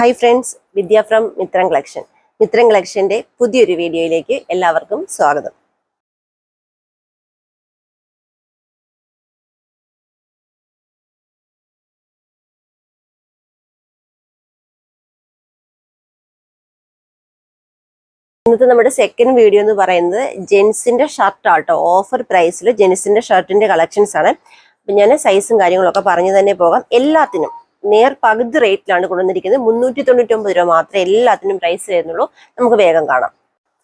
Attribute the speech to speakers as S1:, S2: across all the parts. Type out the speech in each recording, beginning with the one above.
S1: Hi friends Vidya from Mithram collection Mithram കളക്ഷന്റെ പുതിയൊരു വീഡിയോയിലേക്ക് എല്ലാവർക്കും സ്വാഗതം. ഇന്നത്തെ നമ്മുടെ സെക്കൻഡ് വീഡിയോ എന്ന് പറയുന്നത് ജെൻസിന്റെ ഷർട്ട് ആട്ടോ. ഓഫർ പ്രൈസിൽ ജെൻസിന്റെ ഷർട്ടിന്റെ കളക്ഷൻസ് ആണ്. അപ്പം ഞാൻ സൈസും കാര്യങ്ങളൊക്കെ പറഞ്ഞു തന്നെ പോകാം. എല്ലാത്തിനും നേർ പകുതി റേറ്റിലാണ് കൊണ്ടുവന്നിരിക്കുന്നത്. മുന്നൂറ്റി തൊണ്ണൂറ്റി ഒമ്പത് രൂപ മാത്രമേ എല്ലാത്തിനും പ്രൈസ് വരുന്നുള്ളൂ. നമുക്ക് വേഗം കാണാം.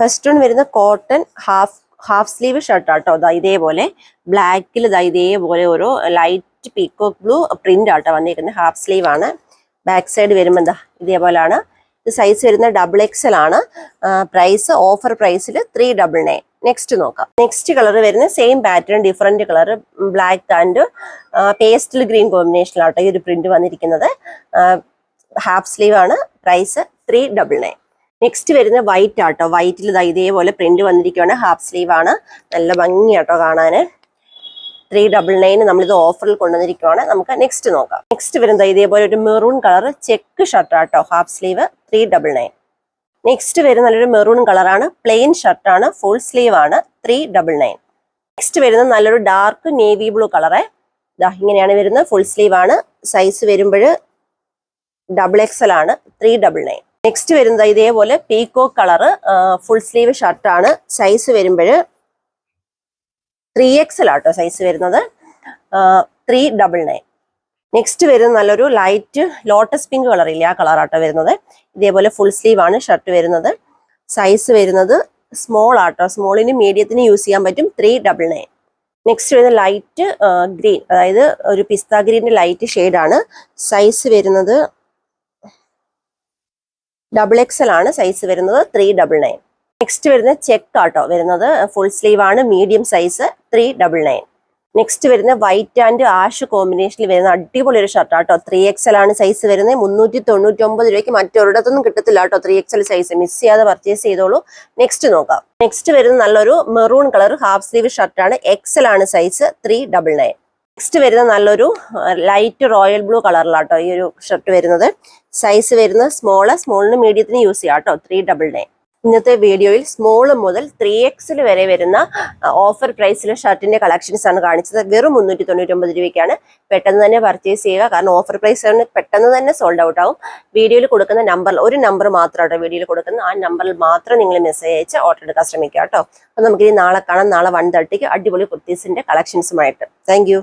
S1: ഫസ്റ്റ് വൺ വരുന്ന കോട്ടൺ ഹാഫ് ഹാഫ് സ്ലീവ് ഷർട്ടാട്ടോ ദാ ഇതേപോലെ ബ്ലാക്കിൽ ഇതാ ഇതേപോലെ ഒരു ലൈറ്റ് പീക്കോക്ക് ബ്ലൂ പ്രിന്റ് ആട്ടോ വന്നിരിക്കുന്നത്. ഹാഫ് സ്ലീവ് ആണ്. ബാക്ക് സൈഡ് വരുമ്പോൾ എന്താ ഇതേപോലെയാണ് ഇത് സൈസ് വരുന്ന ഡബിൾ എക്സൽ ആണ് പ്രൈസ് ഓഫർ പ്രൈസിൽ ത്രീ ഡബിൾ നയൻ നെക്സ്റ്റ് നോക്കാം. നെക്സ്റ്റ് കളർ വരുന്ന same pattern different colour black and pastel green കോമ്പിനേഷനിലാട്ടോ ഈ ഒരു പ്രിന്റ് വന്നിരിക്കുന്നത്. ഹാഫ് സ്ലീവ് ആണ്. Price three double nine next വരുന്ന വൈറ്റ് ആട്ടോ. വൈറ്റിൽ ഇതാ ഇതേപോലെ പ്രിന്റ് വന്നിരിക്കുകയാണ് ഹാഫ് സ്ലീവ് ആണ്. നല്ല ഭംഗിയാട്ടോ കാണാൻ ത്രീ ഡബിൾ നയൻ നമ്മളിത് ഓഫറിൽ കൊണ്ടുവന്നിരിക്കുവാണ്. നമുക്ക് നെക്സ്റ്റ് നോക്കാം. നെക്സ്റ്റ് വരുന്നത് ഇതേപോലെ ഒരു മെറൂൺ കളർ ചെക്ക് ഷർട്ട് ആട്ടോ. Half sleeve three double nine next വരുന്ന നല്ലൊരു മെറൂൺ കളറാണ് പ്ലെയിൻ ഷർട്ട് ആണ്. ഫുൾ സ്ലീവ് ആണ്. ത്രീ ഡബിൾ നയൻ നെക്സ്റ്റ് വരുന്ന നല്ലൊരു ഡാർക്ക് നേവി ബ്ലൂ കളറ് ഇതാ ഇങ്ങനെയാണ് വരുന്നത്. ഫുൾ സ്ലീവ് ആണ്. സൈസ് വരുമ്പോൾ ഡബിൾ എക്സൽ ആണ്. ത്രീ ഡബിൾ നയൻ നെക്സ്റ്റ് വരുന്നത് ഇതേപോലെ peacock colour full sleeve shirt ആണ്. സൈസ് വരുമ്പോൾ ത്രീ എക്സൽ ആട്ടോ സൈസ് വരുന്നത്. ത്രീ ഡബിൾ നയൻ നെക്സ്റ്റ് വരുന്ന നല്ലൊരു ലൈറ്റ് ലോട്ടസ് പിങ്ക് കളർ ഇല്ല? ആ കളർ ആട്ടോ വരുന്നത്. ഇതേപോലെ ഫുൾ സ്ലീവ് ആണ് ഷർട്ട് വരുന്നത്. സൈസ് വരുന്നത് സ്മോൾ ആട്ടോ. സ്മോളിന് മീഡിയത്തിന് യൂസ് ചെയ്യാൻ പറ്റും ത്രീ ഡബിൾ നയൻ നെക്സ്റ്റ് വരുന്നത് ലൈറ്റ് ഗ്രീൻ അതായത് ഒരു പിസ്ത ഗ്രീന്റെ ലൈറ്റ് ഷെയ്ഡാണ് സൈസ് വരുന്നത് ഡബിൾ എക്സൽ ആണ്. സൈസ് വരുന്നത് ത്രീ ഡബിൾ നയൻ നെക്സ്റ്റ് വരുന്ന ചെക്ക് ആട്ടോ. വരുന്നത് ഫുൾ സ്ലീവ് ആണ്. Medium size three double nine next വരുന്ന വൈറ്റ് ആൻഡ് ആഷ് കോമ്പിനേഷനിൽ വരുന്ന അടിപൊളി ഒരു ഷർട്ട് ആട്ടോ ത്രീ എക്സൽ ആണ് സൈസ് വരുന്നത് മുന്നൂറ്റി തൊണ്ണൂറ്റി ഒമ്പത് രൂപയ്ക്ക് മറ്റൊരിടത്തൊന്നും കിട്ടത്തില്ല കേട്ടോ ത്രീ എക്സൽ സൈസ് മിസ് ചെയ്യാതെ പർച്ചേസ് ചെയ്തോളൂ. നെക്സ്റ്റ് നോക്കാം. നെക്സ്റ്റ് വരുന്ന നല്ലൊരു മെറൂൺ കളർ ഹാഫ് സ്ലീവ് ഷർട്ടാണ് എക്സൽ ആണ് size three double nine next വരുന്ന നല്ലൊരു ലൈറ്റ് റോയൽ ബ്ലൂ കളറിലാട്ടോ ഈ ഒരു ഷർട്ട് വരുന്നത്. സൈസ് വരുന്നത് സ്മോൾ സ്മോളിന് മീഡിയത്തിന് യൂസ് ചെയ്യാം കേട്ടോ ത്രീ ഡബിൾ നയൻ ഇന്നത്തെ വീഡിയോയിൽ സ്മോൾ മുതൽ ത്രീ എക്സിൽ വരെ വരുന്ന ഓഫർ പ്രൈസിലെ ഷർട്ടിന്റെ കളക്ഷൻസ് ആണ് കാണിച്ചത്. വെറും മുന്നൂറ്റി തൊണ്ണൂറ്റി ഒമ്പത് രൂപയ്ക്കാണ് പെട്ടെന്ന് തന്നെ പർച്ചേസ് ചെയ്യുക. കാരണം ഓഫർ പ്രൈസ് പെട്ടെന്ന് തന്നെ സോൾഡ് ഔട്ട് ആവും. വീഡിയോയിൽ കൊടുക്കുന്ന നമ്പർ ഒരു നമ്പർ മാത്രമാണ് വീഡിയോയിൽ കൊടുക്കുന്ന ആ നമ്പറിൽ മാത്രം നിങ്ങൾ മെസ്സേജ് അയച്ച് ഓർഡർ എടുക്കാൻ ശ്രമിക്കുക കേട്ടോ. അപ്പൊ നമുക്കിനി നാളെ കാണാം. നാളെ വൺ തേർട്ടിക്ക് അടിപൊളി കുർത്തീസിന്റെ കളക്ഷൻസുമായിട്ട് താങ്ക്